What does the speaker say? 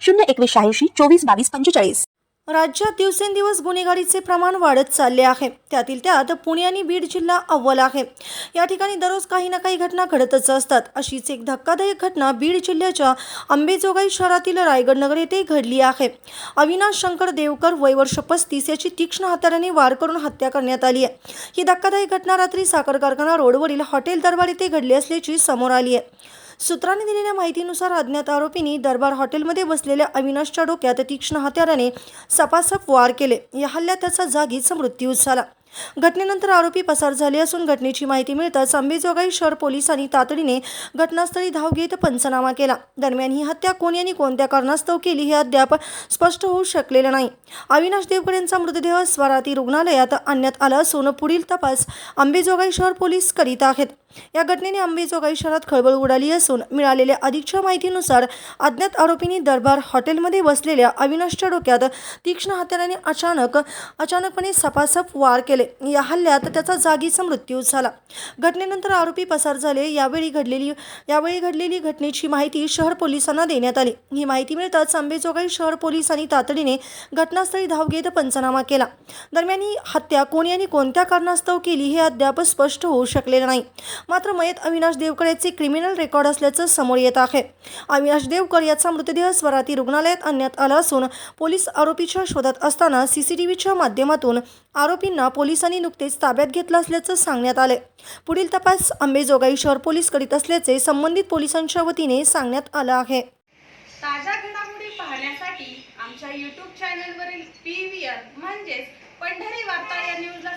शून्य एकवीस शहाऐंशी चोवीस बावीस पंचेचाळीस. राज्यात दिवसेंदिवस गुन्हेगारीचे प्रमाण वाढत चालले आहे. त्यातील त्यात पुणे आणि बीड जिल्हा अव्वल आहे. या ठिकाणी दररोज काही ना काही घटना घडतच असतात. अशीच एक धक्कादायक घटना बीड जिल्ह्याच्या अंबेजोगाई शहरातील रायगड नगर येथे घडली आहे. अविनाश शंकर देवकर वयवर्ष पस्तीस याची तीक्ष्ण हाताऱ्याने वार करून हत्या करण्यात आली आहे. ही धक्कादायक घटना रात्री साखर कारखाना रोडवरील हॉटेल दरबार येथे घडली असल्याची समोर आली आहे. सूत्रांनी दिलेल्या माहितीनुसार अज्ञात आरोपींनी दरबार हॉटेलमध्ये बसलेल्या अविनाशच्या डोक्यात तीक्ष्ण हत्याराने सपासप वार केले. या हल्ल्यात त्याचा जागीच मृत्यू झाला. घटनेनंतर आरोपी पसार झाले असून घटनेची माहिती मिळताच अंबेजोगाई शहर पोलिसांनी तातडीने घटनास्थळी धाव घेत पंचनामा केला. दरम्यान ही हत्या कोणी यांनी कोणत्या कारणास्तव केली हे अद्याप स्पष्ट होऊ शकलेलं नाही. अविनाश देवकर यांचा मृतदेह स्वराती रुग्णालयात आणण्यात आला असून पुढील तपास अंबेजोगाई शहर पोलीस करीत आहेत. या घटनेने अंबेजोगाई शहरात खळबळ उडाली असून मिळालेल्या अधिकच्या माहितीनुसार अज्ञात आरोपींनी दरबार हॉटेलमध्ये बसलेल्या अविनाशच्या डोक्यात तीक्ष्ण हत्याराने अचानक अचानकपणे सपासप वार केले. या हल्ल्यात त्याचा जागीचा मृत्यू झाला. घटनेनंतर आरोपी पसार झाले. यावेळी घडलेली यावेळी घडलेली घटनेची माहिती शहर पोलिसांना देण्यात आली. ही माहिती मिळताच अंबेजोगाई शहर पोलिसांनी तातडीने घटनास्थळी धाव घेत पंचनामा केला. दरम्यान ही हत्या कोणी आणि कोणत्या कारणास्तव केली हे अद्याप स्पष्ट होऊ शकलेलं नाही. मात्र मयत अविनाश देवकर याचे क्रिमिनल रेकॉर्ड असल्याचं समोर येत आहे. अविनाश देवकर याचा मृतदेह स्वराती रुग्णालयात आणण्यात आला असून पोलीस आरोपीच्या शोधात असताना सीसीटीव्हीच्या माध्यमातून आरोपींना पोलिसांनी नुकतेच ताब्यात घेतलं असल्याचं सांगण्यात आले. पुढील तपास अंबेजोगाई शहर पोलीस करीत असल्याचे संबंधित पोलिसांच्या वतीने सांगण्यात आलं आहे. ताज्या घडामोडी पाहण्यासाठी आमच्या यूट्यूब चॅनलवरील पी व्ही आर म्हणजेच पंढरी वार्ता या न्यूजला